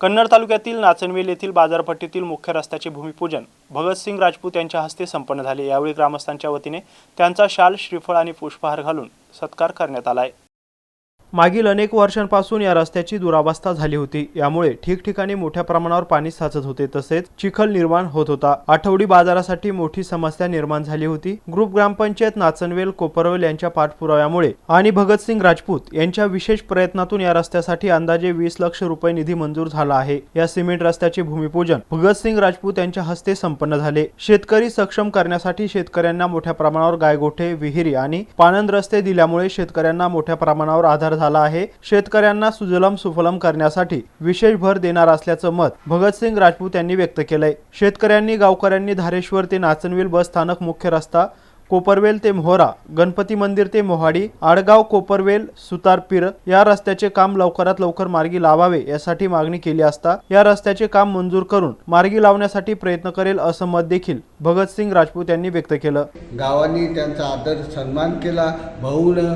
कन्नड तालुक्यातील नाचनवेल येथील बाजारपट्टीतील मुख्य रस्त्याचे भूमिपूजन भगतसिंग राजपूत यांच्या हस्ते संपन्न झाले. यावेळी ग्रामस्थांच्या वतीने त्यांचा शाल श्रीफळ आणि पुष्पहार घालून सत्कार करण्यात आला आहे. मागील अनेक वर्षांपासून या रस्त्याची दुरावस्था झाली होती. यामुळे ठिकठिकाणी मोठ्या प्रमाणावर पाणी साचत होते. तसेच चिखल निर्माण होत होता. आठवडी बाजारासाठी मोठी समस्या निर्माण झाली होती. ग्रुप ग्रामपंचायत नाचनवेल कोपरवेल यांच्या पाठपुराव्यामुळे आणि भगतसिंग राजपूत यांच्या विशेष प्रयत्नातून या रस्त्यासाठी अंदाजे वीस लक्ष रुपये निधी मंजूर झाला आहे. या सिमेंट रस्त्याचे भूमिपूजन भगतसिंग राजपूत यांच्या हस्ते संपन्न झाले. शेतकरी सक्षम करण्यासाठी शेतकऱ्यांना मोठ्या प्रमाणावर गायगोठे विहिरी आणि पाणंद रस्ते दिल्यामुळे शेतकऱ्यांना मोठ्या प्रमाणावर आधार झाला आहे. शेतकऱ्यांना सुजलम सुफलम करण्यासाठी विशेष भर देणार असल्याचं मत भगतसिंग राजपूत यांनी व्यक्त केलंय. शेतकऱ्यांनी गावकऱ्यांनी धारेश्वर ते नाचनवेल बस स्थानक मुख्य रस्ता कोपरवेल ते मोहरा गणपती मंदिर ते मोहाडी आडगाव कोपरवेल सुतारपीर या रस्त्याचे काम लवकरात लवकर मार्गी लावावे यासाठी मागणी केली असता या रस्त्याचे काम मंजूर करून मार्गी लावण्यासाठी प्रयत्न करेल असं मत देखील भगतसिंग राजपूत यांनी व्यक्त केलं. गावांनी त्यांचा आदर सन्मान केला. भाऊनं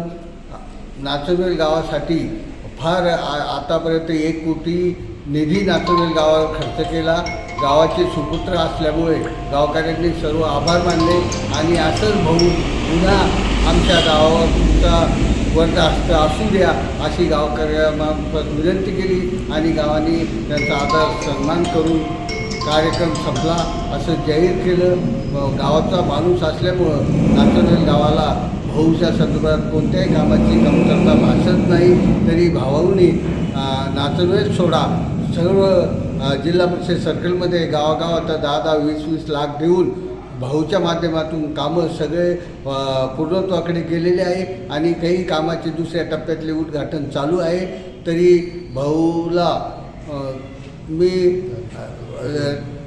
नाचवेल गावासाठी फार आ- आतापर्यंत एक कोटी निधी नाचवेल गावावर खर्च केला. गावाचे सुपुत्र असल्यामुळे गावकऱ्यांनी सर्व आभार मानले आणि असंच भाऊ पुन्हा आमच्या गावावर तुमचा वर्धहस्त असू द्या अशी गावकऱ्यांमार्फत विनंती केली आणि गावाने त्यांचा आदर सन्मान करून कार्यक्रम संपला. असं जाहीर केलं. गावाचा माणूस असल्यामुळं नाचवेल गावाला भाऊच्या संदर्भात कोणत्याही कामाची कमतरता भासत नाही तरी भावांनी नाचनवेल सोडा. सर्व जिल्हा परिषद सर्कलमध्ये गावागावात दहा दहा वीस वीस लाख देऊन भाऊच्या माध्यमातून कामं सगळे पूर्णत्वाकडे गेलेले आहे आणि काही कामाचे दुसऱ्या टप्प्यातले उद्घाटन चालू आहे. तरी भाऊला मी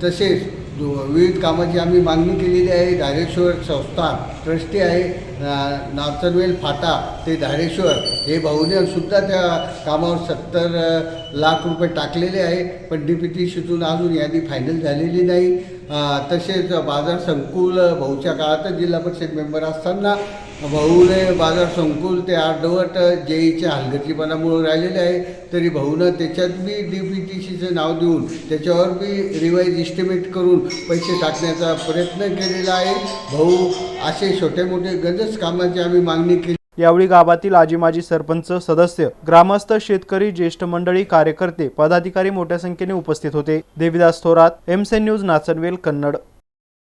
तसेच विविध कामाची आम्ही मागणी केलेली आहे धारेश्वर संस्थान ट्रस्टी आहे नाचनवेल फाटा ते धारेश्वर. हे भाऊनेसुद्धा त्या कामावर सत्तर लाख रुपये टाकलेले आहे पण डी पी टी सीतून अजून यादी फायनल झालेली नाही. तसेच बाजार संकुल भाऊच्या काळातच जिल्हा परिषद मेंबर असताना भाऊने बाजार संकुल ते अर्धवट जेईच्या हलगर्जीपणामुळे राहिलेले आहे तरी भाऊनं त्याच्यात बी डी पी टी सीचं नाव देऊन त्याच्यावर बी रिवाईज इस्टिमेट करून पैसे टाकण्याचा प्रयत्न केलेला आहे. भाऊ असे छोटे मोठे गंजच कामाची आम्ही मागणी केली. यावेळी गावातील आजी माजी सरपंच सदस्य ग्रामस्थ शेतकरी ज्येष्ठ मंडळी कार्यकर्ते पदाधिकारी मोठ्या संख्येने उपस्थित होते. देविदास थोरात एमसेन न्यूज नाचनवेल कन्नड.